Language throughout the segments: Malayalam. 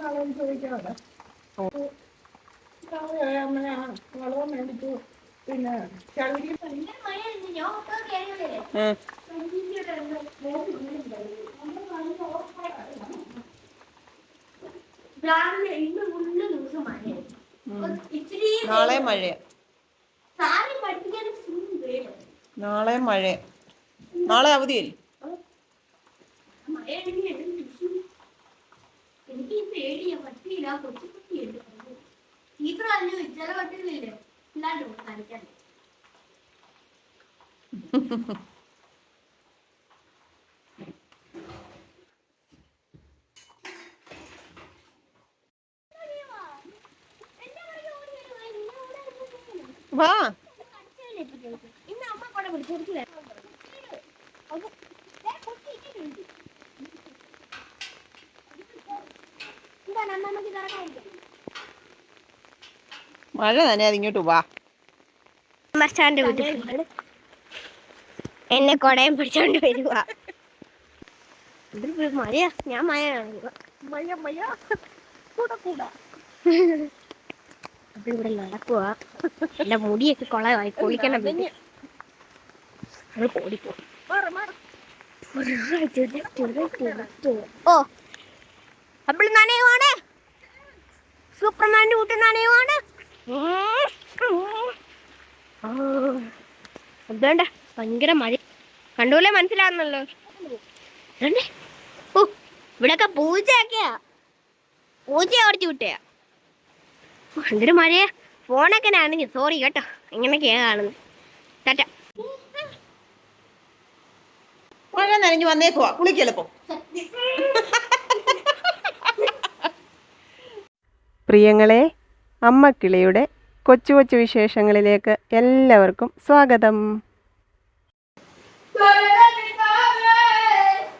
അവിടെ ചോദിക്കാതെ മേടിച്ചു പിന്നെ നാളെ മഴ നാളെ മഴ. നാളെ അവധിയല്ലേ? മഴയാണെങ്കിൽ എനിക്ക് വിഷു. എനിക്ക് ഈ പേടിയാ പറ്റിയില്ല കൊച്ചു കുട്ടിയുണ്ട് ടീച്ചർ പറഞ്ഞു ചില പറ്റുന്നില്ലേ ഇല്ലാണ്ട് കാണിക്കാൻ വാ ഇന്ന് അമ്മ കൂടെ വിളിച്ചു എന്താണ് അമ്മ നമുക്ക് കറങ്ങാൻ മഴ തന്നെ അതിങ്ങോട്ട് വാ. മച്ചാന്റെ വീട്ടിൽ എന്നെ കൊടയം പിടിച്ചോണ്ട് വരുക ഇതിൽ മഴയാ. ഞാൻ മഴ കാണുക മഴ മഴ. കൂടെ കൂടാ. അപ്പൊ ഇവിടെ നടക്കുക എന്റെ മുടിയൊക്കെ കൊളമായി കുളിക്കണം പിന്നെ നമ്മൾ ഓടിപ്പോ ഓ. അപ്പോൾ നനയുവാണ്? സൂപ്പർമാന്റെ കൂട്ട് നനയുവാണ് അതുകൊണ്ട് ഭയങ്കര മഴ കണ്ടുപോലെ മനസ്സിലാവുന്നല്ലോ. ദാണ്ടെ. ഓ ഇവിടൊക്കെ പൂച്ചയൊക്കെയാ പൂച്ച ഓടിച്ചു വിട്ടയാ ഭയങ്കര മഴയാ ഫോണൊക്കെ ആണെങ്കിൽ സോറി കേട്ടോ. ഇങ്ങനെയൊക്കെയാ കാണുന്നത്. ടാറ്റ. മഴ നനഞ്ഞു വന്നേക്കുവാ. കുളിക്കെളുപ്പം പ്രിയങ്ങളെ അമ്മക്കിളിയുടെ കൊച്ചു കൊച്ചു വിശേഷങ്ങളിലേക്ക് എല്ലാവർക്കും സ്വാഗതം.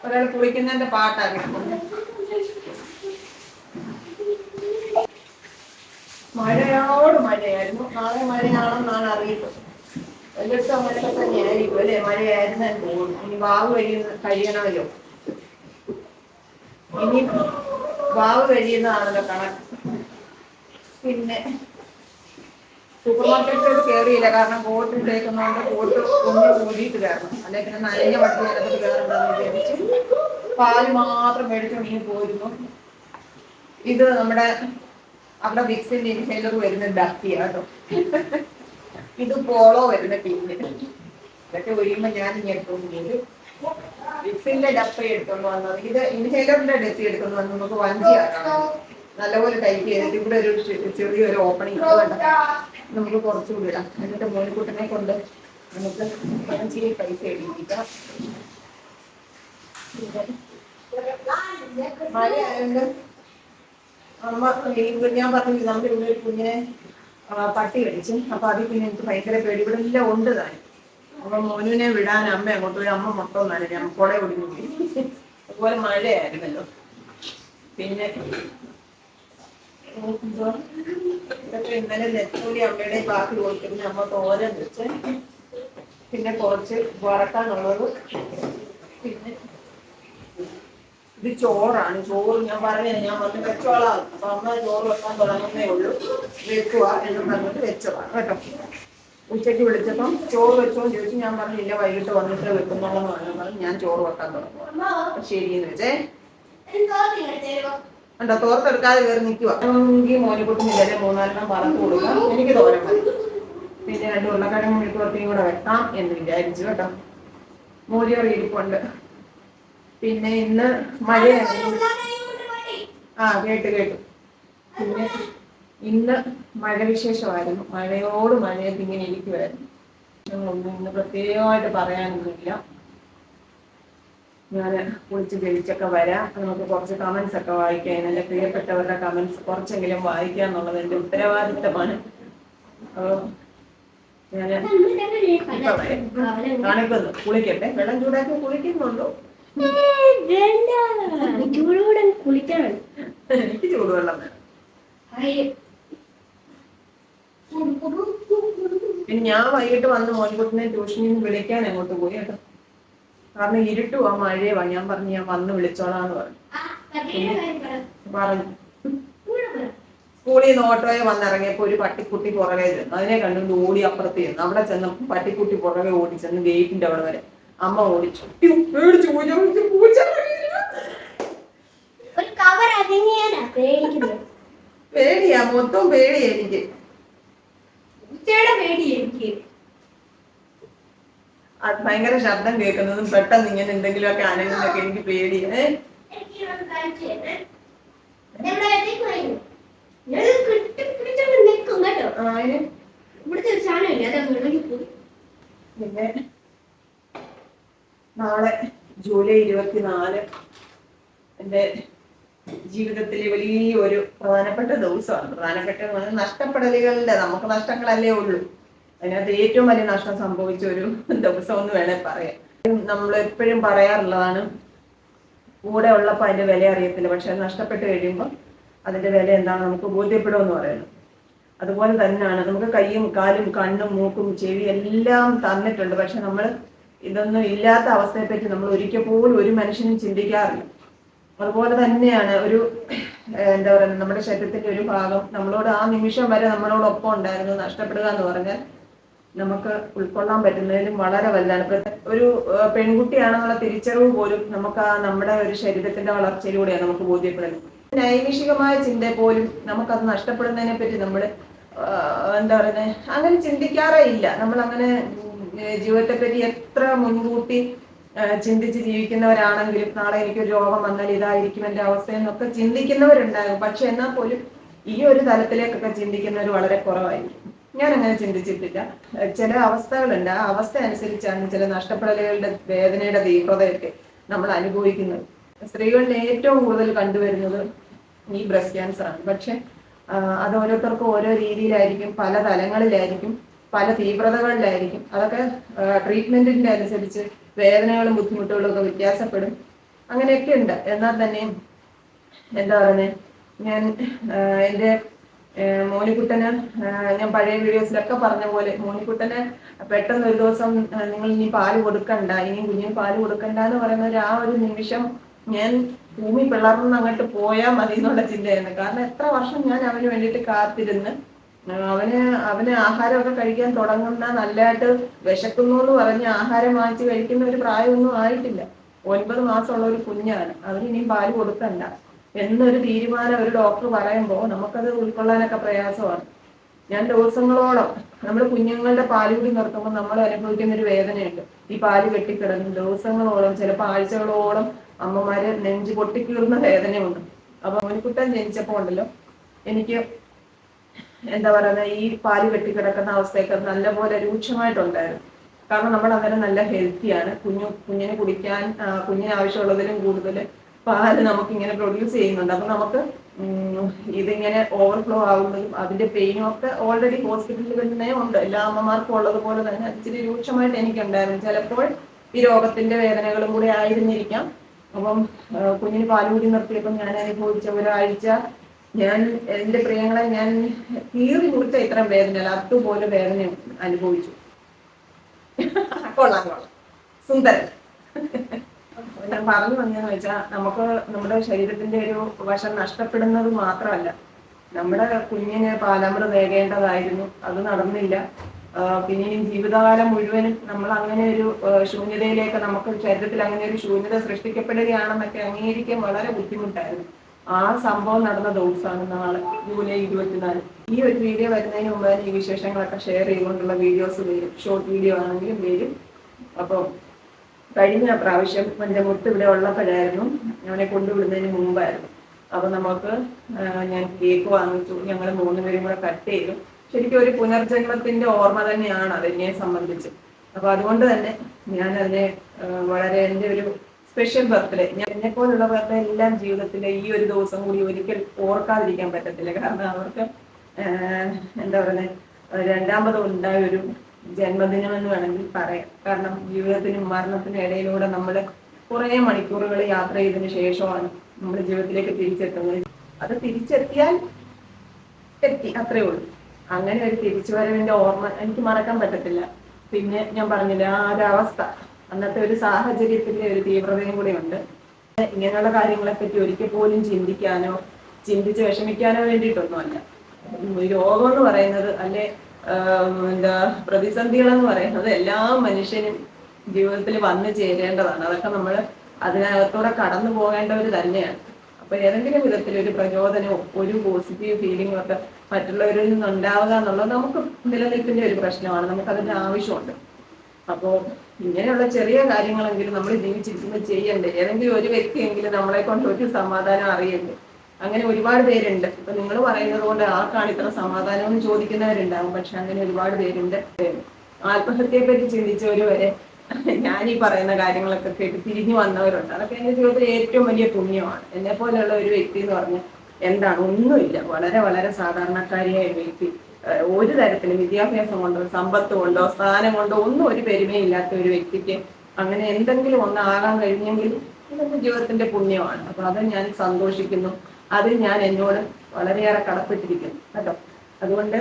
ഒരാൾ കുളിക്കുന്നതിന്റെ പാട്ടാണ് മഴയോട് മഴയായിരുന്നു. നാളെ മഴയാണെന്നാണ് അറിയിപ്പ് എല്ലായിടത്തും അങ്ങനെയൊക്കെ തന്നെയായിരിക്കും അല്ലേ? മഴയായിരുന്നു തോന്നുന്നു. ഇനി വാവ് കഴിയുന്ന കഴിയണമല്ലോ. ഇനി വാവ് കഴിയുന്നതാണല്ലോ കണക്ക്. പിന്നെ സൂപ്പർ മാർക്കറ്റിലോട്ട് കയറിയില്ല കാരണം കോട്ട് ഇട്ടേക്കുന്നതുകൊണ്ട് കോട്ട് ഒന്ന് കൂടിയിട്ട് കയറണം അല്ലെങ്കിൽ പിന്നെ നനഞ്ഞ വണ്ടി അതിനകത്ത് കയറണ്ടെന്ന് വിചാരിച്ചു പാൽ മാത്രം പോയിരുന്നു. ഇത് നമ്മുടെ അവിടെ വിക്സിന്റെ ഇൻഹേലർ വരുന്ന ഡക്കിയ കേട്ടോ. ഇത് പോളോ വരുന്ന പിന്നെ ഇതൊക്കെ ഒഴിയുമ്പോ ഞാൻ ഇങ്ങനെ എടുത്തോണ്ട് പോരും വിക്സിന്റെ ഡപ്പ എടുത്തോണ്ട് വന്നത്. ഇത് ഇൻഹേലറിന്റെ ഡപ്പി എടുത്തോണ്ട് വന്ന് നമുക്ക് വഞ്ചിയാക്കണം നല്ലപോലെ ടൈപ്പ് ചെയ്തിട്ട് ഇവിടെ ഒരു ചെറിയൊരു ഓപ്പണിംഗ് വേണ്ട. നമുക്ക് കുറച്ചുകൂടി ഇടാം. എന്നിട്ട് മോനിക്കുട്ടനെ കൊണ്ട് നമുക്ക് വഞ്ചിയിൽ പൈസ എഴുതിക്കാം ഞാൻ പറഞ്ഞു നമ്മുടെ ഇവിടെ ഒരു കുഞ്ഞിനെ പട്ടി കടിച്ചു. അപ്പൊ അതിൽ പിന്നെ എനിക്ക് ഭയങ്കര പേടി. ഇവിടെ എല്ലാം ഉണ്ട് താൻ. അപ്പൊ മോനുവിനെ വിടാൻ അമ്മ അങ്ങോട്ട് പോയി. അമ്മ മൊത്തം നനഞ്ഞു. അമ്മ കുട ഒടിഞ്ഞു അതുപോലെ മഴയായിരുന്നല്ലോ. പിന്നെ അമ്മയുടെ ബാക്കി കൊടുത്തിരുന്ന. അമ്മ തോരൻ വെച്ച്. പിന്നെ കുറച്ച് വറക്കാനുള്ളത് പിന്നെ ഇത് ചോറാണ്. ചോറ് ഞാൻ പറഞ്ഞത് ഞാൻ വന്ന് വെച്ചോളാം അപ്പൊ അമ്മ ചോറ് വെക്കാൻ തുടങ്ങുന്നേ ഉള്ളൂ. വെക്കുക എന്ന് പറഞ്ഞിട്ട് വെച്ചതാണ് കേട്ടോ. ഉച്ചയ്ക്ക് വിളിച്ചപ്പം ചോറ് വെച്ചോ ചോദിച്ചു ഞാൻ പറഞ്ഞില്ല വൈകിട്ട് വന്നിട്ട് വെക്കുന്നുള്ളെന്ന് പറഞ്ഞു. പറഞ്ഞു ഞാൻ ചോറ് വെക്കാൻ തുടങ്ങും. ശരി ശരിയെന്ന് വെച്ചേ. ഉണ്ടോ തോർത്തെടുക്കാതെ കയറി നിൽക്കുക എങ്കിൽ മോനിക്കുട്ടിനില്ലേ മൂന്നാലെണ്ണം വറത്ത് കൊടുക്കാം. എനിക്ക് തോരൻ മതി. പിന്നെ രണ്ട് ഉരുളക്കിഴങ്ങ് മെഴുക്കുവരട്ടിയും കൂടെ വെക്കാം എന്ന് വിചാരിച്ചു കേട്ടോ. മൂരിയോട് ഇരിപ്പുണ്ട്. പിന്നെ ഇന്ന് മഴ ആ കേട്ട് കേട്ടു. പിന്നെ ഇന്ന് മഴ വിശേഷമായിരുന്നു. മഴയോട് മഴയത്ത് ഇങ്ങനെ ഇരിക്കുമായിരുന്നു ഞങ്ങളൊന്നും ഇന്ന് പ്രത്യേകമായിട്ട് പറയാനൊന്നുമില്ല. ഞാൻ കുളിച്ച് ജയിച്ചൊക്കെ വരാം. നമുക്ക് കുറച്ച് കമന്റ്സ് ഒക്കെ വായിക്കാം എന്റെ പ്രിയപ്പെട്ടവരുടെ കമന്റ്സ് കുറച്ചെങ്കിലും വായിക്കുക എന്നുള്ളത് എന്റെ ഉത്തരവാദിത്തമാണ്. ഞാൻ കാണിക്കുന്നു. കുളിക്കട്ടെ. വെള്ളം ചൂടാക്കി കുളിക്കുന്നുണ്ടോ? ചൂടോടെ കുളിക്കണം. എനിക്ക് ചൂടുവെള്ളം പിന്നെ ഞാൻ വൈകിട്ട് വന്ന് മോൻകുട്ടിനെ ട്യൂഷനിൽ നിന്ന് വിളിക്കാൻ അങ്ങോട്ട് പോയി കേട്ടോ. കാരണം ഇരുട്ടുവാ മഴയുവാ ഞാൻ പറഞ്ഞു ഞാൻ വന്ന് വിളിച്ചോളാന്ന് പറഞ്ഞു. ആ പറഞ്ഞു. സ്കൂളിൽ നിന്ന് ഓട്ടോയെ വന്നിറങ്ങിയപ്പോ ഒരു പട്ടിക്കുട്ടി പുറകെ ചെന്നു. അതിനെ കണ്ടുകൊണ്ട് ഓടി അപ്പുറത്ത് ചെന്നു. അവിടെ ചെന്ന് പട്ടിക്കുട്ടി പുറകെ ഓടി ചെന്ന് ഗേറ്റിന്റെ അവിടെ വരെ. അമ്മ ഓടിച്ചു. പേടിയാ. മൊത്തം പേടിയാ എനിക്ക്. ഉച്ചയുടെ പേടി എനിക്ക്. അത് ഭയങ്കര ശബ്ദം കേൾക്കുന്നതും പെട്ടെന്ന് ഇങ്ങനെ എന്തെങ്കിലുമൊക്കെ അനങ്ങുന്നൊക്കെ എനിക്ക് പേടിയാ എനിക്ക് ഇതൊന്ന് കാണിച്ചു തരണേ. എവിടെ എത്തിക്ക് വരൂ. ഞാൻ ഇത് കെട്ടിപ്പിടിച്ചോണ്ട് നിൽക്കും കേട്ടോ ആ, അതിന് ഇവിടുത്തെ ഒരു സാധനമില്ല അത് വിളകി പോയി പിന്നെ നാളെ ജൂലൈ ഇരുപത്തിനാല് എന്റെ ജീവിതത്തിലെ വലിയൊരു പ്രധാനപ്പെട്ട ദിവസമാണ് പ്രധാനപ്പെട്ട നഷ്ടപ്പെടലുകളുടെ നമുക്ക് നഷ്ടങ്ങളല്ലേ ഉള്ളൂ അതിനകത്ത് ഏറ്റവും വലിയ നഷ്ടം സംഭവിച്ച ഒരു ദിവസം എന്ന് വേണേൽ പറയാം. നമ്മൾ എപ്പോഴും പറയാറുള്ളതാണ് കൂടെ ഉള്ളപ്പോൾ അതിന്റെ വില അറിയത്തില്ല പക്ഷെ അത് നഷ്ടപ്പെട്ട് കഴിയുമ്പോൾ അതിന്റെ വില എന്താണ് നമുക്ക് ബോധ്യപ്പെടുമെന്ന് പറയുന്നത് അതുപോലെ തന്നെയാണ് നമുക്ക് കൈയും കാലും കണ്ണും മൂക്കും ചെവി എല്ലാം തന്നിട്ടുണ്ട് പക്ഷെ നമ്മൾ ഇതൊന്നും ഇല്ലാത്ത അവസ്ഥയെ പറ്റി നമ്മൾ ഒരിക്കൽ പോലും ഒരു മനുഷ്യനും ചിന്തിക്കാറില്ല. അതുപോലെ തന്നെയാണ് ഒരു എന്താ പറയുക നമ്മുടെ ശരീരത്തിന്റെ ഒരു ഭാഗം നമ്മളോട് ആ നിമിഷം വരെ നമ്മളോടൊപ്പം ഉണ്ടായിരുന്നു നഷ്ടപ്പെടുക എന്ന് പറഞ്ഞാൽ നമുക്ക് ഉൾക്കൊള്ളാൻ പറ്റുന്നതിലും വളരെ വലുതാണ്. ഒരു പെൺകുട്ടിയാണെന്നുള്ള തിരിച്ചറിവ് പോലും നമുക്ക് ആ നമ്മുടെ ഒരു ശരീരത്തിന്റെ വളർച്ചയിലൂടെയാണ് നമുക്ക് ബോധ്യപ്പെടുന്നത്. നൈമിഷികമായ ചിന്ത പോലും നമുക്കത് നഷ്ടപ്പെടുന്നതിനെ പറ്റി നമ്മൾ എന്താ പറയുന്നത് അങ്ങനെ ചിന്തിക്കാറേ ഇല്ല. നമ്മൾ അങ്ങനെ ജീവിതത്തെ പറ്റി എത്ര മുൻകൂട്ടി ചിന്തിച്ച് ജീവിക്കുന്നവരാണെങ്കിലും നാളെ എനിക്ക് ഒരു രോഗം വന്നാൽ ഇതായിരിക്കും എന്റെ അവസ്ഥ എന്നൊക്കെ ചിന്തിക്കുന്നവരുണ്ടാകും. പക്ഷെ എന്നാൽ പോലും ഈ ഒരു തലത്തിലേക്കൊക്കെ ചിന്തിക്കുന്നവർ വളരെ കുറവായിരിക്കും. ഞാൻ അങ്ങനെ ചിന്തിച്ചിട്ടില്ല. ചില അവസ്ഥകളുണ്ട്. ആ അവസ്ഥ അനുസരിച്ചാണ് ചില നഷ്ടപ്പെടലുകളുടെ വേദനയുടെ തീവ്രതയൊക്കെ നമ്മൾ അനുഭവിക്കുന്നത്. സ്ത്രീകളിൽ ഏറ്റവും കൂടുതൽ കണ്ടുവരുന്നത് ഈ ബ്രസ്റ്റ് ക്യാൻസർ ആണ്. പക്ഷെ അത് ഓരോരുത്തർക്കും ഓരോ രീതിയിലായിരിക്കും. പല തലങ്ങളിലായിരിക്കും. പല തീവ്രതകളിലായിരിക്കും. അതൊക്കെ ട്രീറ്റ്മെന്റിന്റെ അനുസരിച്ച് വേദനകളും ബുദ്ധിമുട്ടുകളും ഒക്കെ വ്യത്യാസപ്പെടും. അങ്ങനെയൊക്കെ ഉണ്ട്. എന്നാൽ തന്നെയും എന്താ പറയുന്നത് ഞാൻ എന്റെ മോനിക്കുട്ടന് ഞാൻ പഴയ വീഡിയോസിലൊക്കെ പറഞ്ഞ പോലെ മോനിക്കുട്ടന് പെട്ടെന്ന് ഒരു ദിവസം നിങ്ങൾ ഇനി പാൽ കൊടുക്കണ്ട ഇനി കുഞ്ഞിന് പാൽ കൊടുക്കണ്ട എന്ന് പറയുന്ന ഒരു ആ ഒരു നിമിഷം ഞാൻ ഭൂമി പിളർന്ന് അങ്ങോട്ട് പോയാൽ മതി എന്നുള്ള ചിന്തയായിരുന്നു. കാരണം എത്ര വർഷം ഞാൻ അവന് വേണ്ടിയിട്ട് കാത്തിരുന്ന് അവന് അവന് ആഹാരമൊക്കെ കഴിക്കാൻ തുടങ്ങുന്ന നല്ലതായിട്ട് വിശക്കുന്നു എന്ന് പറഞ്ഞ് ആഹാരം വാങ്ങിച്ച് കഴിക്കുന്ന ഒരു പ്രായമൊന്നും ആയിട്ടില്ല. ഒൻപത് മാസമുള്ള ഒരു കുഞ്ഞാണ്. അവന് ഇനിയും പാൽ കൊടുക്കണ്ട. എന്നൊരു തീരുമാനം ഒരു ഡോക്ടർ പറയുമ്പോൾ നമുക്കത് ഉൾക്കൊള്ളാനൊക്കെ പ്രയാസമാണ്. ഞാൻ ദിവസങ്ങളോളം നമ്മൾ കുഞ്ഞുങ്ങളുടെ പാൽ കൂടി നിർത്തുമ്പോൾ നമ്മൾ അനുഭവിക്കുന്ന ഒരു വേദനയുണ്ട്. ഈ പാൽ കെട്ടിക്കിടന്ന് ദിവസങ്ങളോളം ചിലപ്പോൾ ആഴ്ചകളോളം അമ്മമാര് നെഞ്ച് പൊട്ടിക്കീറുന്ന വേദനയുണ്ട്. അപ്പൊ മോനിക്കുട്ടൻ ജനിച്ചപ്പോൾ ഉണ്ടല്ലോ എനിക്ക് എന്താ പറയുക ഈ പാൽ കെട്ടിക്കിടക്കുന്ന അവസ്ഥയൊക്കെ നല്ലപോലെ രൂക്ഷമായിട്ടുണ്ടായിരുന്നു. കാരണം നമ്മൾ അങ്ങനെ നല്ല ഹെൽത്തിയാണ് കുഞ്ഞു കുഞ്ഞിന് കുടിക്കാൻ കുഞ്ഞിന് ആവശ്യമുള്ളതിലും കൂടുതൽ പാൽ നമുക്ക് ഇങ്ങനെ പ്രൊഡ്യൂസ് ചെയ്യുന്നുണ്ട്. അപ്പൊ നമുക്ക് ഇതിങ്ങനെ ഓവർഫ്ലോ ആകുമ്പോഴും അതിന്റെ പെയിനും ഒക്കെ ഓൾറെഡി ഹോസ്പിറ്റലിൽ തന്നെ ഉണ്ട്. എല്ലാ അമ്മമാർക്കും ഉള്ളതുപോലെ തന്നെ ഇച്ചിരി രൂക്ഷമായിട്ട് എനിക്കുണ്ടായിരുന്നു. ചിലപ്പോൾ ഈ രോഗത്തിന്റെ വേദനകളും കൂടി ആയിരുന്നിരിക്കാം. അപ്പം കുഞ്ഞിന് പാലുകൂടി നിർത്തിയപ്പോൾ ഞാൻ അനുഭവിച്ച ഒരാഴ്ച ഞാൻ എന്റെ പ്രിയങ്ങളെ ഞാൻ കീറി മുറിച്ച ഇത്രയും വേദന അല്ല അതുപോലെ വേദന അനുഭവിച്ചു. കൊള്ളാം കൊള്ളാം. സുന്ദരൻ. ഞാൻ പറഞ്ഞു വന്നതെന്ന് വെച്ചാൽ നമുക്ക് നമ്മുടെ ശരീരത്തിന്റെ ഒരു വശം നഷ്ടപ്പെടുന്നത് മാത്രമല്ല നമ്മുടെ കുഞ്ഞിന് പാലാമൃത നേടേണ്ടതായിരുന്നു അത് നടന്നില്ല. പിന്നെ ജീവിതകാലം മുഴുവനും നമ്മൾ അങ്ങനെ ഒരു ശൂന്യതയിലേക്ക് നമുക്ക് ശരീരത്തിൽ അങ്ങനെ ഒരു ശൂന്യത സൃഷ്ടിക്കപ്പെടുകയാണെന്നൊക്കെ അംഗീകരിക്കാൻ വളരെ ബുദ്ധിമുട്ടായിരുന്നു. ആ സംഭവം നടന്ന ദിവസമാണ് നാളെ ജൂലൈ ഇരുപത്തിനാല്. ഈ ഒരു വീഡിയോ വരുന്നതിന് മുമ്പ് ഈ വിശേഷങ്ങളൊക്കെ ഷെയർ ചെയ്തുകൊണ്ടുള്ള വീഡിയോസ് വരും. ഷോർട്ട് വീഡിയോ ആണെങ്കിലും വരും. അപ്പം കഴിഞ്ഞ പ്രാവശ്യം മുത്ത് ഇവിടെ ഉള്ളപ്പോഴായിരുന്നു അവനെ കൊണ്ടുവിടുന്നതിന് മുമ്പായിരുന്നു. അപ്പൊ നമുക്ക് ഞാൻ കേക്ക് വാങ്ങിച്ചു. ഞങ്ങൾ മൂന്നുപേരും കൂടെ കട്ട് ചെയ്തു. ശരിക്കും ഒരു പുനർജന്മത്തിന്റെ ഓർമ്മ തന്നെയാണ് അതിനെ സംബന്ധിച്ച്. അപ്പൊ അതുകൊണ്ട് തന്നെ ഞാൻ അതിനെ വളരെ എന്റെ ഒരു സ്പെഷ്യൽ ബർത്ത്ഡേ ഞാൻ എന്നെ പോലുള്ള ബർത്ത്ഡേ എല്ലാം ജീവിതത്തിലെ ഈ ഒരു ദിവസം കൂടി ഒരിക്കൽ ഓർക്കാതിരിക്കാൻ പറ്റത്തില്ല. കാരണം അവർക്ക് എന്താ പറയുന്നത് രണ്ടാമത് ഉണ്ടായ ഒരു ജന്മദിനം എന്ന് വേണമെങ്കിൽ പറയാം. കാരണം ജീവിതത്തിനും മരണത്തിനും ഇടയിലൂടെ നമ്മൾ കുറേ മണിക്കൂറുകൾ യാത്ര ചെയ്തതിനു ശേഷമാണ് നമ്മുടെ ജീവിതത്തിലേക്ക് തിരിച്ചെത്തുന്നത്. അത് തിരിച്ചെത്തിയാൽ എത്തി അത്രേ ഉള്ളൂ. അങ്ങനെ ഒരു തിരിച്ചുവരവിന്റെ ഓർമ്മ എനിക്ക് മറക്കാൻ പറ്റത്തില്ല. പിന്നെ ഞാൻ പറഞ്ഞില്ല ആ ഒരു അവസ്ഥ. അന്നത്തെ ഒരു സാഹചര്യത്തിന്റെ ഒരു തീവ്രതയും കൂടി ഉണ്ട് ഇങ്ങനെയുള്ള കാര്യങ്ങളെ പറ്റി ഒരിക്കൽ പോലും ചിന്തിക്കാനോ ചിന്തിച്ച് വിഷമിക്കാനോ വേണ്ടിയിട്ടൊന്നുമല്ല. രോഗം എന്ന് പറയുന്നത് അല്ലെ എന്താ പ്രതിസന്ധികൾ എന്ന് പറയുന്നത് എല്ലാ മനുഷ്യനും ജീവിതത്തിൽ വന്നു ചേരേണ്ടതാണ്. അതൊക്കെ നമ്മൾ അതിനകത്തൂടെ കടന്നു പോകേണ്ടവർ തന്നെയാണ്. അപ്പൊ ഏതെങ്കിലും വിധത്തിൽ ഒരു പ്രചോദനവും ഒരു പോസിറ്റീവ് ഫീലിംഗും ഒക്കെ മറ്റുള്ളവരിൽ നിന്ന് ഉണ്ടാവുക എന്നുള്ളത് നമുക്ക് നിലനിൽപ്പിന്റെ ഒരു പ്രശ്നമാണ്. നമുക്ക് അതിന്റെ ആവശ്യമുണ്ട്. അപ്പോ ഇങ്ങനെയുള്ള ചെറിയ കാര്യങ്ങളെങ്കിലും നമ്മൾ ജീവിച്ചിരിക്കുമ്പോൾ ചെയ്യണ്ടേ? ഏതെങ്കിലും ഒരു വ്യക്തിയെങ്കിലും നമ്മളെ കൊണ്ട് ഒരു സമാധാനം അറിയണ്ടേ? അങ്ങനെ ഒരുപാട് പേരുണ്ട്. ഇപ്പൊ നിങ്ങൾ പറയുന്നത് കൊണ്ട് ആർക്കാണ് ഇത്ര സമാധാനം എന്ന് ചോദിക്കുന്നവരുണ്ടാവും. പക്ഷെ അങ്ങനെ ഒരുപാട് പേരുണ്ട്. ആത്മഹത്യയെ പറ്റി ചിന്തിച്ചവര് വരെ ഞാൻ ഈ പറയുന്ന കാര്യങ്ങളൊക്കെ കേട്ട് തിരിഞ്ഞു വന്നവരുണ്ട്. അതൊക്കെ എന്റെ ജീവിതത്തിൽ ഏറ്റവും വലിയ പുണ്യമാണ്. എന്നെ പോലെയുള്ള ഒരു വ്യക്തി എന്ന് പറഞ്ഞാൽ എന്താണ്? ഒന്നുമില്ല. വളരെ വളരെ സാധാരണക്കാരിയായ വ്യക്തി. ഒരു തരത്തിലും വിദ്യാഭ്യാസം കൊണ്ടോ സമ്പത്ത് കൊണ്ടോ സ്ഥാനം കൊണ്ടോ ഒന്നും ഒരു പെരുമയില്ലാത്ത ഒരു വ്യക്തിക്ക് അങ്ങനെ എന്തെങ്കിലും ഒന്ന് ആകാൻ കഴിഞ്ഞെങ്കിൽ ഇതെന്റെ ജീവിതത്തിന്റെ പുണ്യമാണ്. അപ്പൊ അത് ഞാൻ സന്തോഷിക്കുന്നു. അതിൽ ഞാൻ എന്നോട് വളരെയേറെ കടപ്പെട്ടിരിക്കുന്നു കേട്ടോ. അതുകൊണ്ട്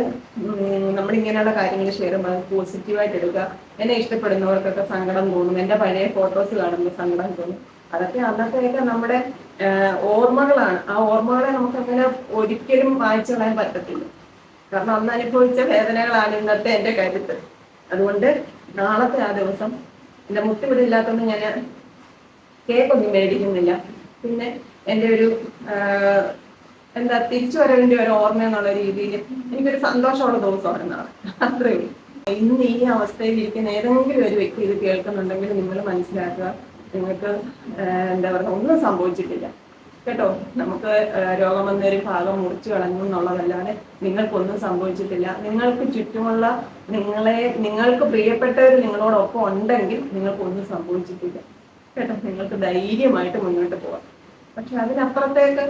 നമ്മൾ ഇങ്ങനെയുള്ള കാര്യങ്ങൾ ഷെയർ ചെയ്യുമ്പോൾ പോസിറ്റീവായിട്ട് എടുക്കുക. എന്നെ ഇഷ്ടപ്പെടുന്നവർക്കൊക്കെ സങ്കടം തോന്നും. എന്റെ പഴയ ഫോട്ടോസ് കാണുമ്പോൾ സങ്കടം തോന്നും. അതൊക്കെ അന്നത്തെയൊക്കെ നമ്മുടെ ഓർമ്മകളാണ്. ആ ഓർമ്മകളെ നമുക്ക് അങ്ങനെ ഒരിക്കലും വായിച്ചു കളയാൻ പറ്റത്തില്ല. കാരണം അന്ന് അനുഭവിച്ച വേദനകളാണ് ഇന്നത്തെ എന്റെ കരുത്ത്. അതുകൊണ്ട് നാളത്തെ ആ ദിവസം എന്റെ മുട്ടിവിടെ ഇല്ലാത്തതുകൊണ്ട് ഞാൻ കേക്കൊന്നും മേടിക്കുന്നില്ല. പിന്നെ എന്റെ ഒരു എന്താ തിരിച്ചു വരവിന്റെ ഒരു ഓർമ്മ എന്നുള്ള രീതിയിൽ എനിക്കൊരു സന്തോഷമുള്ള ദിവസമാണ് എന്നാണ് അത്രയേ ഉള്ളൂ. ഇന്ന് ഈ അവസ്ഥയിൽ ഇരിക്കുന്ന ഏതെങ്കിലും ഒരു വ്യക്തി ഇത് കേൾക്കുന്നുണ്ടെങ്കിൽ നിങ്ങൾ മനസ്സിലാക്കുക. നിങ്ങൾക്ക് എന്താ പറയുക ഒന്നും സംഭവിച്ചിട്ടില്ല. കേട്ടോ? നമുക്ക് രോഗം വന്ന ഒരു ഭാഗം മുറിച്ചു കളഞ്ഞു എന്നുള്ളതല്ലാതെ നിങ്ങൾക്കൊന്നും സംഭവിച്ചിട്ടില്ല. നിങ്ങൾക്ക് ചുറ്റുമുള്ള നിങ്ങളെ നിങ്ങൾക്ക് പ്രിയപ്പെട്ടവർ നിങ്ങളോടൊപ്പം ഉണ്ടെങ്കിൽ നിങ്ങൾക്കൊന്നും സംഭവിച്ചിട്ടില്ല. കേട്ടോ? നിങ്ങൾക്ക് ധൈര്യമായിട്ട് മുന്നോട്ട് പോവാം പക്ഷെ അതിനപ്പുറത്തേക്ക്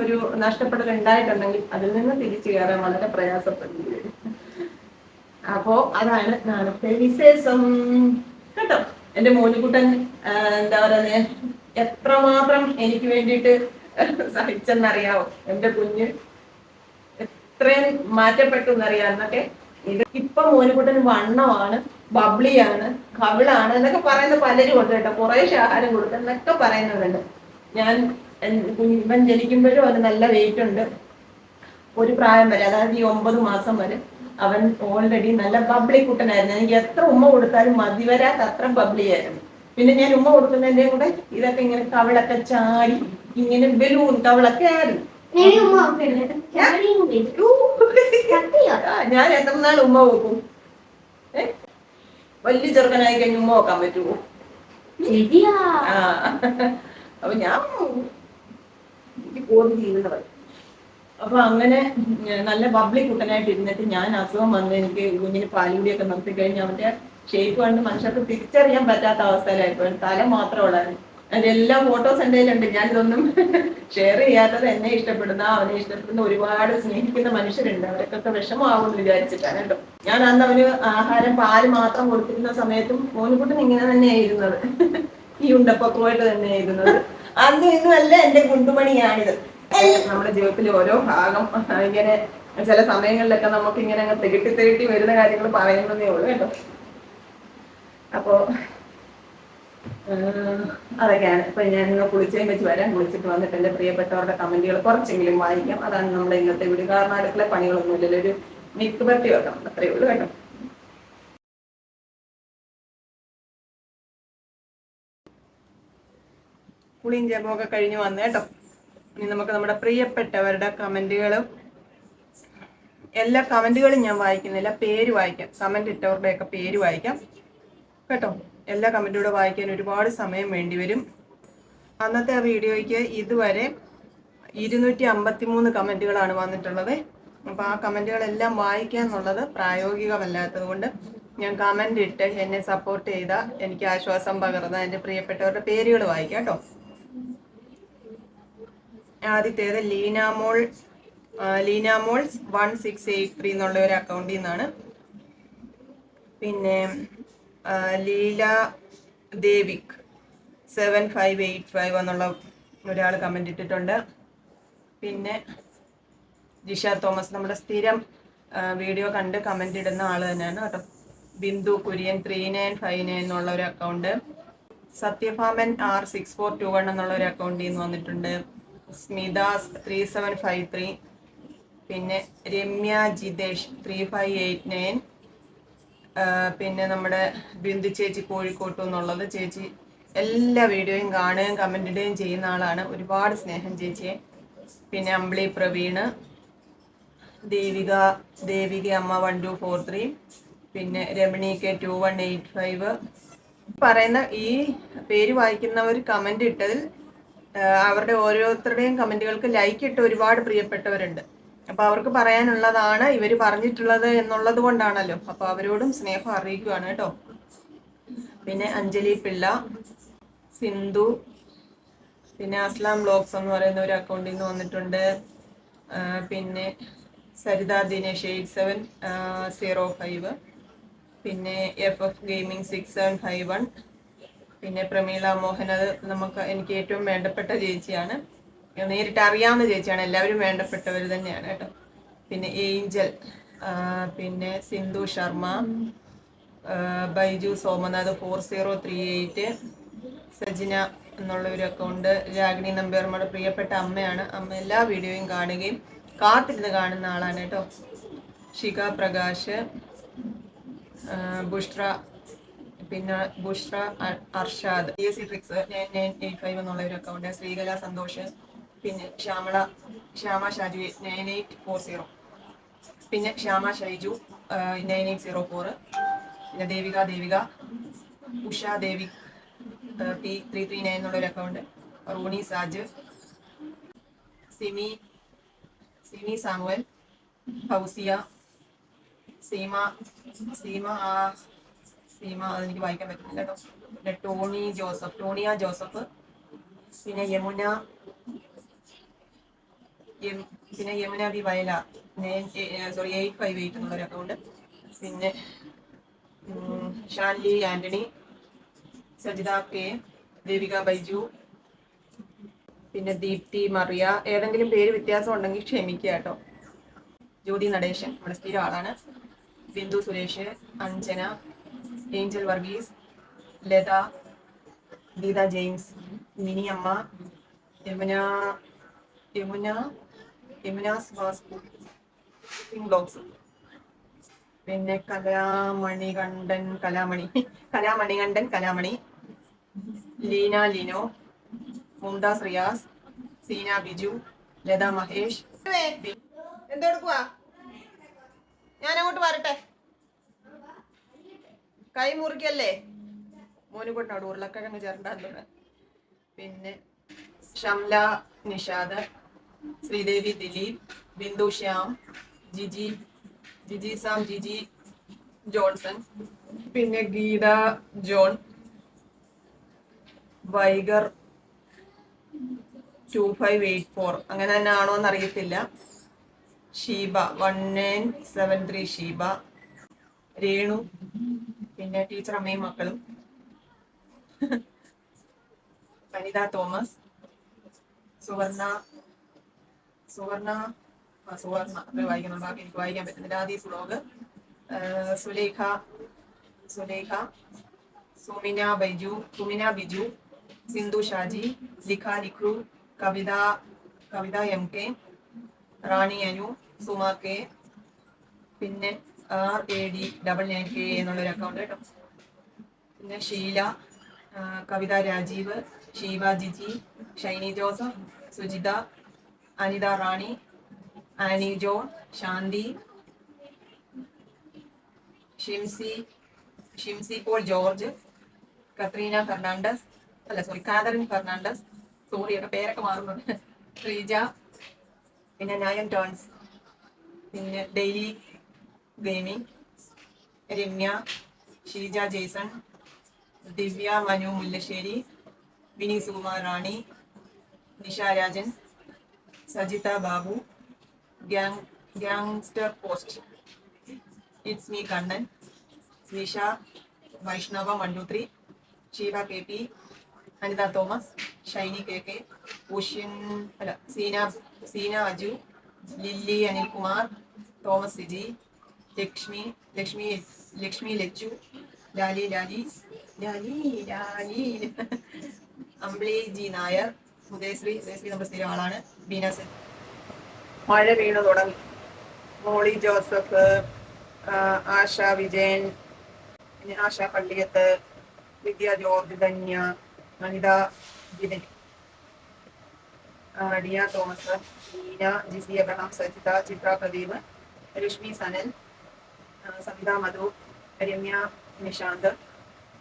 ഒരു നഷ്ടപ്പെടൽ ഉണ്ടായിട്ടുണ്ടെങ്കിൽ അതിൽ നിന്ന് തിരിച്ചു കയറാൻ വളരെ പ്രയാസപ്പെടുന്നു അപ്പോ അതാണ് നാളത്തെ വിശേഷം. കേട്ടോ? എന്റെ മോനുകുട്ടൻ എന്താ പറയുന്നത് എത്രമാത്രം എനിക്ക് വേണ്ടിയിട്ട് സഹിച്ചെന്നറിയാവോ? എന്റെ കുഞ്ഞ് എത്രയും മാറ്റപ്പെട്ടു എന്നറിയാം. എന്നൊക്കെ ഇത് ഇപ്പൊ മോനുകുട്ടൻ വണ്ണമാണ് ബബ്ലിയാണ് കവിളാണ് എന്നൊക്കെ പറയുന്ന പലരും ഉണ്ട് കേട്ടോ. കുറേശ്ശെ ആഹാരം കൊടുക്കുന്നൊക്കെ പറയുന്നവരുണ്ട്. ഞാൻ എൻ- കുഞ്ഞ് ഇവൻ ജനിക്കുമ്പോഴും അവന് നല്ല വെയിറ്റ് ഉണ്ട്. ഒരു പ്രായം വരെ അതായത് ഈ ഒമ്പത് മാസം വരെ അവൻ ഓൾറെഡി നല്ല ബബ്ലി കുട്ടനായിരുന്നു. എനിക്ക് എത്ര ഉമ്മ കൊടുത്താലും മതി വരാത്ത അത്ര ബബ്ലി ആയിരുന്നു. പിന്നെ ഞാൻ ഉമ്മ കൊടുക്കുന്നതിന്റെ കൂടെ ഇതൊക്കെ ഇങ്ങനെ കവിളൊക്കെ ചാടി ഇങ്ങനെ ബലൂൺ കവിളൊക്കെ ആയിരുന്നു. ഞാൻ എത്ര നാൾ ഉമ്മ വെക്കും? വലിയ ചെറുക്കനായി കഴിഞ്ഞ് ഉമ്മ വെക്കാൻ പറ്റുമോ ആ. അപ്പൊ ഞാൻ എനിക്ക് ജീവിതം പറയും അപ്പൊ അങ്ങനെ നല്ല ബബ്ലി കുട്ടനായിട്ട് ഇരുന്നിട്ട് ഞാൻ അസുഖം വന്ന് എനിക്ക് കുഞ്ഞിന് പാലുകൂടിയൊക്കെ നിർത്തി കഴിഞ്ഞ് അവന്റെ ഷേപ്പ് കണ്ട് മനുഷ്യർക്ക് തിരിച്ചറിയാൻ പറ്റാത്ത അവസ്ഥയിലായിപ്പോ തല മാത്രം ഉള്ളായിരുന്നു. അതിന്റെ എല്ലാ ഫോട്ടോസ് എന്റെ കയ്യിലുണ്ട് ഞാനിതൊന്നും ഷെയർ ചെയ്യാത്തത് എന്നെ ഇഷ്ടപ്പെടുന്ന അവനെ ഇഷ്ടപ്പെടുന്ന ഒരുപാട് സ്നേഹിക്കുന്ന മനുഷ്യരുണ്ട്. അവർക്കൊക്കെ എന്ന് വിചാരിച്ചിട്ടാണ് കേട്ടോ. ഞാൻ അന്ന് അവന് ആഹാരം പാൽ മാത്രം കൊടുത്തിരുന്ന സമയത്തും മോനുകുട്ടൻ ഇങ്ങനെ തന്നെയായിരുന്നത് ഈ ഉണ്ടപ്പക്കുമായിട്ട് തന്നെ എഴുതുന്നത് അന്നും ഇന്നും അല്ല എന്റെ ഗുണ്ടുമണിയാണിത്. നമ്മുടെ ജീവിതത്തിൽ ഓരോ ഭാഗം ഇങ്ങനെ ചില സമയങ്ങളിലൊക്കെ നമുക്ക് ഇങ്ങനെ അങ്ങ് തികട്ടി തികട്ടി വരുന്ന കാര്യങ്ങൾ പറയുന്നതേ ഉള്ളൂ കേട്ടോ. അപ്പോ അതൊക്കെയാണ്. ഇപ്പൊ ഞാൻ ഇന്ന് കുളിച്ചേം വെച്ച് വരാം. കുളിച്ചിട്ട് വന്നിട്ട് എന്റെ പ്രിയപ്പെട്ടവരുടെ കമന്റുകൾ കുറച്ചെങ്കിലും വായിക്കാം. അതാണ് നമ്മുടെ ഇന്നത്തെ വീട്. കാരണം അടുക്കള പണികളൊന്നും ഇല്ലല്ലോ ഒരു മിക്ക് പറ്റി വെക്കണം. അത്രയേ ഉള്ളൂ കേട്ടോ. കുളിയും ജപമൊക്കെ കഴിഞ്ഞ് വന്നു കേട്ടോ. ഇനി നമുക്ക് നമ്മുടെ പ്രിയപ്പെട്ടവരുടെ കമന്റുകളും എല്ലാ കമന്റുകളും ഞാൻ വായിക്കുന്നില്ല പേര് വായിക്കാം. കമന്റ് ഇട്ടവരുടെയൊക്കെ പേര് വായിക്കാം. കേട്ടോ. എല്ലാ കമന്റുകളും വായിക്കാൻ ഒരുപാട് സമയം വേണ്ടി വരും. അന്നത്തെ ആ വീഡിയോയ്ക്ക് ഇതുവരെ ഇരുന്നൂറ്റി അമ്പത്തി മൂന്ന് കമന്റുകളാണ് വന്നിട്ടുള്ളത്. അപ്പൊ ആ കമന്റുകളെല്ലാം വായിക്കുക എന്നുള്ളത് പ്രായോഗികമല്ലാത്തത് കൊണ്ട് ഞാൻ കമന്റ് ഇട്ട് എന്നെ സപ്പോർട്ട് ചെയ്ത എനിക്ക് ആശ്വാസം പകർന്ന എന്റെ പ്രിയപ്പെട്ടവരുടെ പേരുകൾ വായിക്കാം കേട്ടോ. ആദ്യത്തേത് Leenamol Leenamol's Leenamol one six eight three എന്നുള്ള ഒരു അക്കൗണ്ടിൽ നിന്നാണ്. പിന്നെ Leela Devik seven five eight five എന്നുള്ള ഒരാൾ കമന്റ് ഇട്ടിട്ടുണ്ട്. പിന്നെ ജിഷ തോമസ് നമ്മുടെ സ്ഥിരം വീഡിയോ കണ്ട് കമന്റ് ഇടുന്ന ആൾ തന്നെയാണ് കേട്ടോ. Bindu Kurian three nine five nine എന്നുള്ള ഒരു account Sathyabhaman R six four two one എന്നുള്ള ഒരു അക്കൗണ്ടിൽ നിന്ന് വന്നിട്ടുണ്ട്. Smitha's three seven five three. പിന്നെ Ramya Jithesh three five eight nine. പിന്നെ നമ്മുടെ ബിന്ദു ചേച്ചി കോഴിക്കോട്ടു എന്നുള്ളത്. ചേച്ചി എല്ലാ വീഡിയോയും കാണുകയും കമന്റ് ഇടുകയും ചെയ്യുന്ന ആളാണ്. ഒരുപാട് സ്നേഹം ചേച്ചിയെ. പിന്നെ അമ്പിളി പ്രവീണ് ദേവിക ദേവിക അമ്മ വൺ ടു ഫോർ ത്രീ. പിന്നെ Ramani K two one eight five. പറയുന്ന ഈ പേര് വായിക്കുന്നവർ കമന്റ് ഇട്ടതിൽ അവരുടെ ഓരോരുത്തരുടെയും കമന്റുകൾക്ക് ലൈക്ക് ഇട്ട് ഒരുപാട് പ്രിയപ്പെട്ടവരുണ്ട്. അപ്പൊ അവർക്ക് പറയാനുള്ളതാണ് ഇവർ പറഞ്ഞിട്ടുള്ളത് എന്നുള്ളത് കൊണ്ടാണല്ലോ. അപ്പൊ അവരോടും സ്നേഹം അറിയിക്കുകയാണ് കേട്ടോ. പിന്നെ അഞ്ജലി പിള്ള സിന്ധു പിന്നെ അസ്ലാം ബ്ലോഗ്സ് എന്ന് പറയുന്ന ഒരു അക്കൗണ്ടിൽ നിന്ന് വന്നിട്ടുണ്ട്. പിന്നെ Saritha Dinesh eight seven zero five പിന്നെ F F gaming six seven five one പിന്നെ പ്രമീള മോഹൻ അത് നമുക്ക് എനിക്ക് ഏറ്റവും വേണ്ടപ്പെട്ട ചേച്ചിയാണ്. നേരിട്ട് അറിയാവുന്ന ചേച്ചിയാണ്. എല്ലാവരും വേണ്ടപ്പെട്ടവർ തന്നെയാണ് കേട്ടോ. പിന്നെ ഏഞ്ചൽ പിന്നെ Sindhu Sharma Baiju Somanath four zero three eight Sajina എന്നുള്ള ഒരു അക്കൗണ്ട് രാഗിണി നമ്പ്യാർമ്മയുടെ പ്രിയപ്പെട്ട അമ്മയാണ്. അമ്മ എല്ലാ വീഡിയോയും കാണുകയും കാത്തിരുന്ന് കാണുന്ന ആളാണ് കേട്ടോ. ഷിക പ്രകാശ് ബുഷ്ട്ര പിന്നെ Bushra Arshad P S C nine nine eight five എന്നുള്ള ഒരു അക്കൗണ്ട് ശ്രീകല സന്തോഷ് പിന്നെ Shyamala Shyama Shaju nine eight four zero. പിന്നെ Shyama Shaiju nine eight zero four പിന്നെ Devika Devika Usha Devi P three three nine എന്നുള്ള ഒരു അക്കൗണ്ട് റോണി സാജ് സിമി സിമി സാമുവൽ ഫൗസിയ സീമ സീമ ആ സീമ അതെനിക്ക് വായിക്കാൻ പറ്റുന്നില്ല കേട്ടോ. പിന്നെ ടോണി ജോസഫ് ടോണിയ ജോസഫ് പിന്നെ യമുന പിന്നെ Yamuna B Vayala sorry eight five eight എന്നുള്ളൊരു അക്കൗണ്ട് പിന്നെ ഷാൻലി ആന്റണി സജിത കെ ദേവിക ബൈജു പിന്നെ ദീപ്തി മറിയ ഏതെങ്കിലും പേര് വ്യത്യാസം ഉണ്ടെങ്കിൽ ക്ഷമിക്കുക കേട്ടോ. ജ്യോതി നടേശൻ നമ്മുടെ സ്ഥിരം ആളാണ്. ബിന്ദു സുരേഷ് അഞ്ജന ഏഞ്ചൽ വർഗീസ് ലത ഗീത ജെയിംസ് മിനി അമ്മ യമുന യമുന യമുനാസ് വാസ്കു ബ്ലോഗ്സ് പിന്നെ കലാമണികണ്ഠൻ കലാമണി. കലാമണികണ്ഠൻ കലാമണി. ലീന ലിനോ മുംതാസ് റിയാസ് സീന ബിജു ലത മഹേഷ്. എന്തെടുക്കുവാ ഞാൻ അങ്ങോട്ട് വരട്ടെ കൈ മുറിക്കല്ലേ മോന് കൊണ്ടാണ് ഉരുളക്കിഴങ്ങ് ചേർണ്ടാന്ന് പിന്നെ ഷംല നിഷാദ് ശ്രീദേവി ദിലീപ് ബിന്ദു ശ്യാം ജിജി ജിജി സാം ജിജി ജോൺസൺ പിന്നെ Geeda John Vaigar two five eight four. അങ്ങനെ തന്നെ ആണോ എന്ന് അറിയത്തില്ല Sheeba one nine seven three Sheeba Renu പിന്നെ ടീച്ചർ അമ്മയും മക്കളും. വനിത തോമസ് സുവർണ സുവർണ സുവർണ അത് വായിക്കണം ബാക്കി എനിക്ക് വായിക്കാൻ പറ്റുന്നില്ല. ആദ്യ Sulok Sulekha Sulekha Sumina Baiju Sumina Biju Sindhu Shaji Likha Likhu Kavitha Kavitha M K Rani Anu Suma K പിന്നെ R A D double nine K എന്നുള്ളൊരു അക്കൗണ്ട് കേട്ടോ. പിന്നെ Sheela Kavitha Rajeev Sheeba Jiji Shiny Joseph Sujitha Anitha Rani Annie John Shanthi Shimsy Shimsy Paul George Katrina Fernandez അല്ല സോറി കാതറിൻ ഫെർണാണ്ടസ് സോറി ഒക്കെ പേരൊക്കെ മാറുന്നുണ്ട്. ശ്രീജ പിന്നെ നയൻ ടോൺസ് പിന്നെ daily gaming Ramya Sheeja Jason Divya Manu Mullassery Vini Sukumar Rani Nisha Rajan Sajitha Babu gang gangster post. It's me Kannan Nisha Vaishnava Manduthri Sheeba K P Anitha Thomas Shiny K K Ushyan അല്ല Seena Seena Aju lily Anilkumar Thomas Siji Lakshmi Lakshmi Lakshmi Lachu Lali Lali Lali Lali. Ambili G Nair Udayasree Udayasree നമ്മുടെ സ്ഥിരം ആളാണ്. ബീനസ് മഴ വീണു തുടങ്ങി. മോളി Joseph Asha Vijayan Asha Palliyath Vidya George Dhanya Anitha Jithan Diya Thomas Leena Jisi Abraham Sajitha ചിത്ര പ്രദീപ് രശ്മി സനൽ സവിത മധു രമ്യ നിശാന്ത്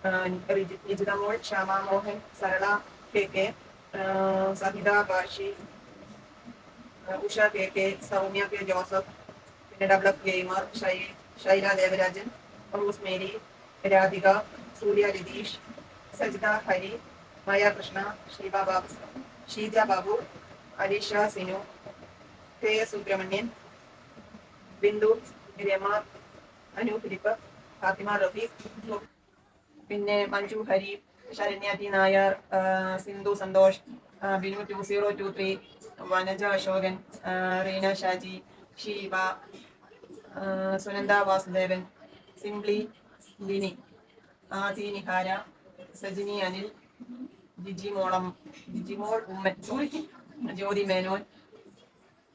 ആ, റിജി- രിജിത മോൾ ശ്യാമ മോഹൻ സരള കെ കെ ആ, സഹിത ബാഷി ആ, Usha K K Soumya K Joseph പിന്നെ double F gamer Shy Shaila Devarajan Roos Mary Radhika Surya Ratheesh Sajitha Hari Maya Krishna Shiva Babu Sheeja Babu Alisha Sinu K S Subramanian Bindu Rama Anu Philip Fathima Rafeeq പിന്നെ Manju Hari Saranyathi Nair Sindhu Santhosh Binu two zero two three Vanaja Ashokan Reena Shaji Sheeba Sunanda Vasudevan simply Lini Aadi Nihara Sajini Anil Jiji മോളം Jijimol Oommen Jyothi Menon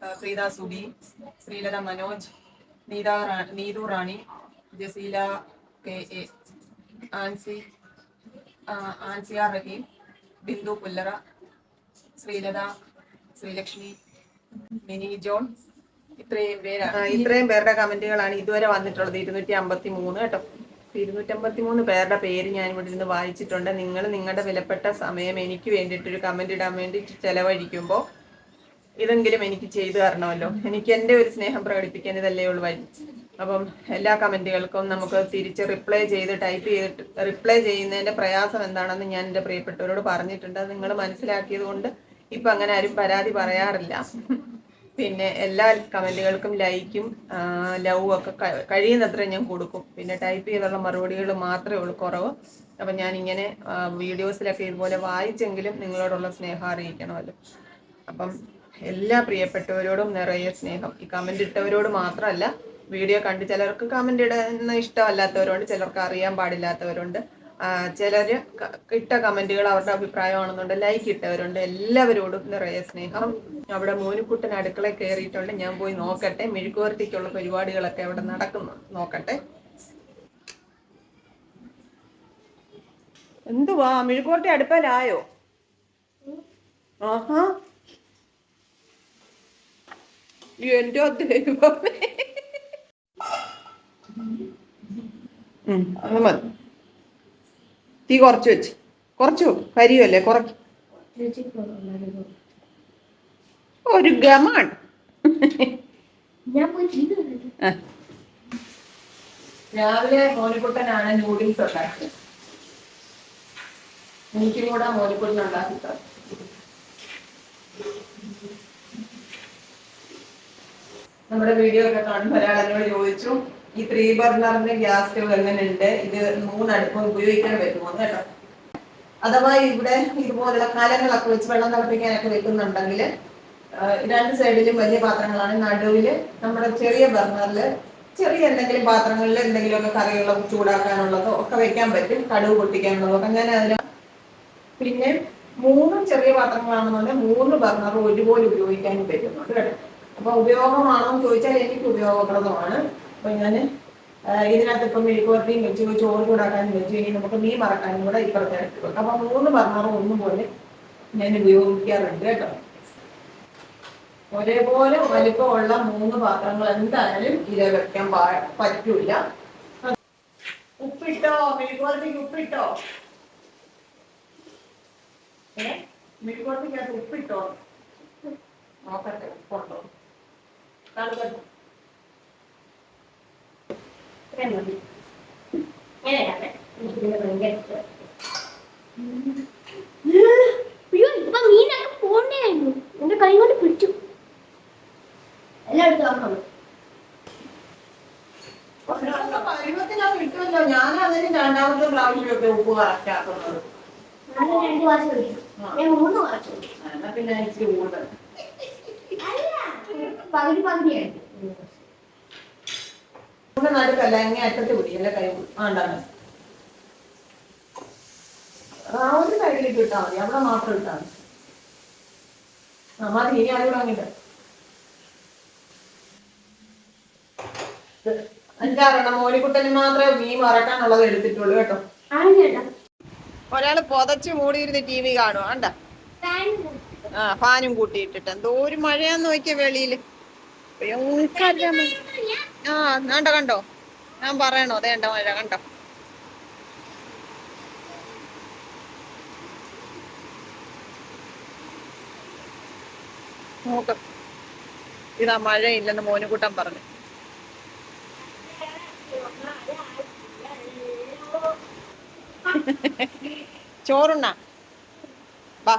Preetha Subi Sreelatha Manoj Neetha Neethu Rani Jaseela K A Ancy Ansiya Rahim Bindu പുല്ലറ Sreelatha Sreelakshmi Mini John ഇത്രയും പേരാണ് ഇത്രയും പേരുടെ കമന്റുകളാണ് ഇതുവരെ വന്നിട്ടുള്ളത്. ഇരുന്നൂറ്റി അമ്പത്തി മൂന്ന് കേട്ടോ. ഇരുന്നൂറ്റമ്പത്തി മൂന്ന് പേരുടെ പേര് ഞാൻ ഇവിടെ നിന്ന് വായിച്ചിട്ടുണ്ട്. നിങ്ങൾ നിങ്ങളുടെ വിലപ്പെട്ട സമയം എനിക്ക് വേണ്ടിയിട്ട് ഒരു കമന്റ് ഇടാൻ വേണ്ടി ചെലവഴിക്കുമ്പോൾ ഇതെങ്കിലും എനിക്ക് ചെയ്തു തരണമല്ലോ. എനിക്ക് എന്റെ ഒരു സ്നേഹം പ്രകടിപ്പിക്കാൻ ഇതല്ലേ ഉള്ളൂ. അപ്പം എല്ലാ കമന്റുകൾക്കും നമുക്ക് തിരിച്ച് റിപ്ലൈ ചെയ്ത് ടൈപ്പ് ചെയ്തിട്ട് റിപ്ലൈ ചെയ്യുന്നതിന്റെ പ്രയാസം എന്താണെന്ന് ഞാൻ എന്റെ പ്രിയപ്പെട്ടവരോട് പറഞ്ഞിട്ടുണ്ട്. അത് നിങ്ങൾ മനസ്സിലാക്കിയത് കൊണ്ട് ഇപ്പം അങ്ങനെ ആരും പരാതി പറയാറില്ല. പിന്നെ എല്ലാ കമന്റുകൾക്കും ലൈക്കും ലവും ഒക്കെ കഴിയുന്നത്ര ഞാൻ കൊടുക്കും. പിന്നെ ടൈപ്പ് ചെയ്തുള്ള മറുപടികൾ മാത്രമേ ഉള്ളൂ കുറവ്. അപ്പം ഞാൻ ഇങ്ങനെ വീഡിയോസിലൊക്കെ ഇതുപോലെ വായിച്ചെങ്കിലും നിങ്ങളോടുള്ള സ്നേഹം അറിയിക്കണമല്ലോ. അപ്പം എല്ലാ പ്രിയപ്പെട്ടവരോടും നിറയെ സ്നേഹം. ഈ കമന്റ് ഇട്ടവരോട് മാത്രമല്ല വീഡിയോ കണ്ട് ചിലർക്ക് കമന്റ് ഇടുന്ന ഇഷ്ടമല്ലാത്തവരുണ്ട് ചിലർക്ക് അറിയാൻ പാടില്ലാത്തവരുണ്ട്. ചിലർ ഇട്ട കമന്റുകൾ അവരുടെ അഭിപ്രായമാണെന്നുണ്ട് ലൈക്ക് ഇട്ടവരുണ്ട്. എല്ലാവരോടും നിറയെ സ്നേഹം. അവിടെ മോനുക്കുട്ടൻ അടുക്കള കയറിയിട്ടുണ്ട്. ഞാൻ പോയി നോക്കട്ടെ. മെഴുകുവർത്തിക്കുള്ള പരിപാടികളൊക്കെ അവിടെ നടക്കുന്നു. നോക്കട്ടെ. എന്തുവാ? മെഴുക്കുവരട്ടി അടുപ്പലായോ? ആഹാ. എന്റെ ദൈവമേ. മതി. തീ കുറച്ച് വെച്ച്. കുറച്ചു കരിയല്ലേ കുറച്ച് ഒരു ഗമാണ്. രാവിലെ മോനിക്കുട്ടനാണ് നൂഡിൽസ് ഉണ്ടാക്കിയത്. എനിക്കും കൂടെ മോനിക്കുട്ടൻ ഉണ്ടാക്കി തന്നു. നമ്മുടെ വീഡിയോ ഒക്കെ കാണുമ്പോൾ ഒരാൾ എന്നോട് ചോദിച്ചു ഈ ത്രീ ബർണറിന്റെ ഗ്യാസ് സ്റ്റവ് എങ്ങനെയുണ്ട്? ഇത് മൂന്നടുപ്പം ഉപയോഗിക്കാൻ പറ്റുമോ? കേട്ടോ. അഥവാ ഇവിടെ ഇതുപോലുള്ള കലങ്ങളൊക്കെ വെച്ച് വെള്ളം തിളപ്പിക്കാനൊക്കെ വെക്കുന്നുണ്ടെങ്കിൽ രണ്ട് സൈഡിലും വലിയ പാത്രങ്ങളാണ്. നടുവിൽ നമ്മുടെ ചെറിയ ബർണറിൽ ചെറിയ എന്തെങ്കിലും പാത്രങ്ങളിൽ എന്തെങ്കിലുമൊക്കെ കറികളൊക്കെ ചൂടാക്കാനുള്ളതോ ഒക്കെ വെക്കാൻ പറ്റും. കടുവ് പൊട്ടിക്കാനുള്ളതോ ഒക്കെ ഞാൻ അതിന് പിന്നെ മൂന്ന് ചെറിയ പാത്രങ്ങളാണെന്നുണ്ടെങ്കിൽ മൂന്ന് ബർണർ ഒരുപോലെ ഉപയോഗിക്കാനും പറ്റുന്നുണ്ട് കേട്ടോ. അപ്പൊ ഉപയോഗമാണോ എന്ന് ചോദിച്ചാൽ എനിക്ക് ഉപയോഗപ്രദമാണ്. അപ്പൊ ഞാൻ ഇതിനകത്ത് ഇപ്പം മെഴുകുവരട്ടിയും വെച്ചു ചോറ് ചൂടാക്കാനും വെച്ചു ഇനി നമുക്ക് മീൻ മറക്കാനും കൂടെ ഇപ്പുറത്തെ വെക്കാം. അപ്പൊ മൂന്ന് ബർണറും ഒന്നും പോലെ ഞാൻ ഉപയോഗിക്കാറുണ്ട് കേട്ടോ. ഒരേപോലെ വലിപ്പമുള്ള മൂന്ന് പാത്രങ്ങൾ എന്തായാലും ഇര വെക്കാൻ പറ്റൂല. ഉപ്പിട്ടോ? മെഴുകുവരട്ടിക്ക് ഉപ്പിട്ടോ? ഏ? മെഴുകുവരട്ടിക്കകത്ത് ഉപ്പിട്ടോ? നോക്കട്ടെ ഉപ്പുണ്ടോ? അയ്യോ ഇപ്പൊ മീനൊക്കെ പോണ്ടേയായിരുന്നു. എന്റെ കൈ കൊണ്ട് പിടിച്ചു. എല്ലായിടത്തും ആക്കണം കിട്ടുമല്ലോ ഞാൻ അതിന് രണ്ടാമത്തെ പ്രാവശ്യമൊക്കെ ഉപ്പ് കറക്റ്റാക്കുന്നത് ഞാൻ രണ്ട് പ്രാവശ്യം ഞാൻ മൂന്ന് പ്രാവശ്യം പിന്നെ എനിക്ക് കൂടുതൽ പകുതി പകുതിയായിട്ട് ഇവിടെ നടുക്കല്ല ഇങ്ങനെ അറ്റത്ത് പിടി അല്ലെ കൈ ആണ്ടാണ് ആ ഒരു സൈഡിലേക്ക് ഇട്ടാൽ മതി. അവിടെ മാത്രം ഇട്ടാൽ മതി. ആ മതി. ഇനി അതുകൂടെ അങ്ങിട്ട് അഞ്ചാറെണ്ണം. മോലിക്കുട്ടന് മാത്രമേ മീൻ വറക്കാനുള്ളത് എടുത്തിട്ടുള്ളൂ കേട്ടോ. ഒരാൾ പൊതച്ച് മൂടിയിരുന്ന് ടി വി കാണുവാണ്ട ആ ഫാനും കൂട്ടിയിട്ടിട്ട്. എന്തോ ഒരു മഴയാന്ന് നോക്കിയ വെളിയിൽ. ആ കണ്ടോ കണ്ടോ? ഞാൻ പറയണോ? അതേണ്ട മഴ കണ്ടോ? നോക്ക്. ഇതാ മഴയില്ലെന്ന് മോനുകൂട്ടൻ പറഞ്ഞു. ചോറുണ്ണ. വാ.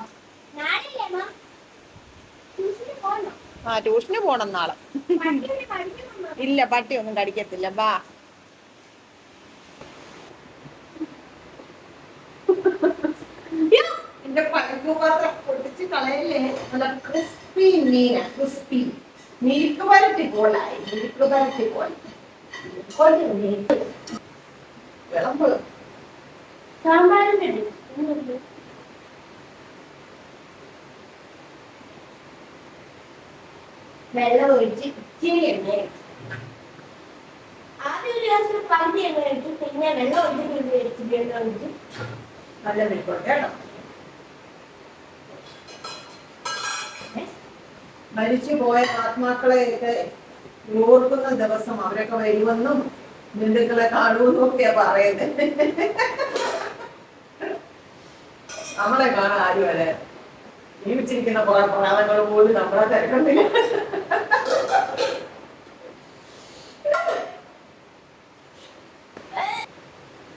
ആ ട്യൂഷന് പോണം നാളെ. ഇല്ല പട്ടി ഒന്നും കടിക്കത്തില്ല. ബാ. എന്റെ പഴക്കുപാത്രം പൊട്ടിച്ച് കളയല്ലേ? നല്ല ക്രിസ്പി മീന ക്രിസ്പി മിൽക്ക് വരട്ടി പോലായി മിൽക്ക് വരട്ടി പോലെ. വിളമ്പ് സാമ്പാറിന്റെ ഇട്. ഇങ്ങോട്ട്. വെള്ളം ഒഴിച്ച് ഇച്ചിരി എണ്ണ ഒരു എണ്ണ പിന്നെ വെള്ളം ഒഴിച്ച് പിന്നെ ഇച്ചിരി എണ്ണ ഒഴിച്ച് നല്ല മിൽക്കുണ്ട് കേട്ടോ. മരിച്ചു പോയ ആത്മാക്കളെയൊക്കെ ഓർക്കുന്ന ദിവസം അവരൊക്കെ വരുമെന്നും ബന്ധുക്കളെ കാണുമെന്നും ഒക്കെയാ പറയുന്നത് നമ്മളെ കാണാൻ ആരും വരെ ജീവിച്ചിരിക്കുന്ന കുറെ പ്രാണങ്ങൾ പോലും നമ്മളെ തിരക്കുന്നില്ല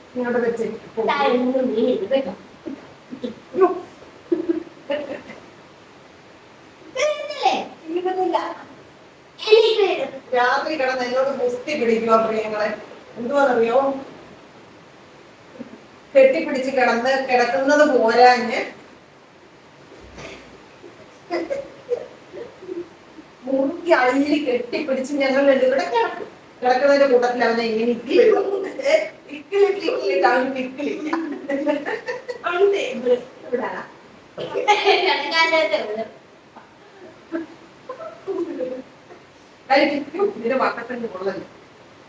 ഇങ്ങോട്ട് വെച്ച് താഴെ മീൻ ഇത് കേട്ടോ തീർന്നില്ലേ? ഇരിക്കുന്നില്ല എനിക്ക് വെച്ച്. രാത്രി കിടന്ന് എന്നോട് മുസ്തി പിടിക്കുക പ്രിയങ്ങളെ. എന്തുവാണെന്നറിയോ കെട്ടിപ്പിടിച്ച് കിടന്ന് കിടക്കുന്നത് പോരാഞ്ഞ് മുറുക്കി അള്ളി കെട്ടിപ്പിടിച്ച് ഞങ്ങൾ രണ്ടുകൂടെ കിടക്കും. കിടക്കുന്നതിന്റെ കൂട്ടത്തിൽ അവനെ എങ്ങനെ ഇക്കി ഇക്കിലിട്ട് അവന് ഇക്കിലില്ല ഉണ്ട്. ഇവിടെ. ഇവിടെ കിടക്കാനത്തെ ഇവിടെ. കഴിക്കും ഇതിന്റെ വക്കത്തിന്റെ കൊള്ളൽ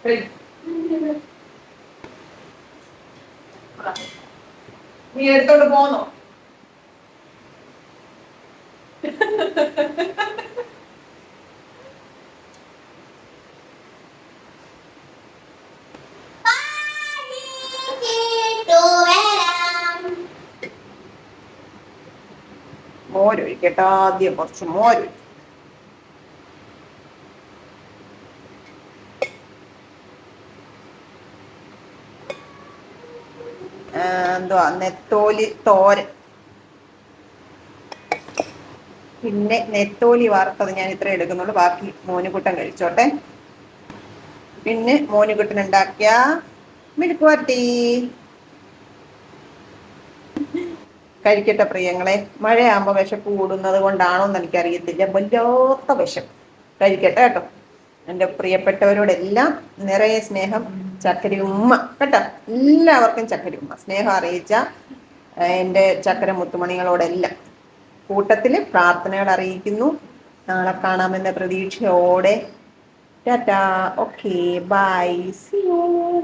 കഴിക്കും നീ എടുത്തോണ്ട് പോന്നോ പാടിയിട്ടു വരാം. മോരൊഴിക്കട്ടെ ആദ്യം കുറച്ച് മോരൊഴിക്കും എന്തുവാ നെത്തോലി തോരൻ. പിന്നെ നെത്തോലി വാർത്തത് ഞാൻ ഇത്ര എടുക്കുന്നുള്ളൂ ബാക്കി മോനുകുട്ടൻ കഴിച്ചോട്ടെ. പിന്നെ മോനുകുട്ടൻ ഉണ്ടാക്കിയ മിഴുക്ക് വരട്ടി കഴിക്കട്ടെ പ്രിയങ്ങളെ മഴയാകുമ്പോൾ വിശപ്പ് കൂടുന്നത് കൊണ്ടാണോ എന്ന് എനിക്കറിയത്തില്ല. വല്ലാത്ത വിശപ്പ്. കഴിക്കട്ടെ കേട്ടോ. എന്റെ പ്രിയപ്പെട്ടവരോടെല്ലാം നിറയെ സ്നേഹം ചക്കരി ഉമ്മ കേട്ടോ. എല്ലാവർക്കും ചക്കരി ഉമ്മ സ്നേഹം അറിയിച്ച എന്റെ ചക്കര മുത്തുമണികളോടെല്ലാം കൂട്ടത്തിൽ പ്രാർത്ഥനകൾ അറിയിക്കുന്നു. നാളെ കാണാമെന്ന പ്രതീക്ഷയോടെ. Tata. Okay. Bye. See you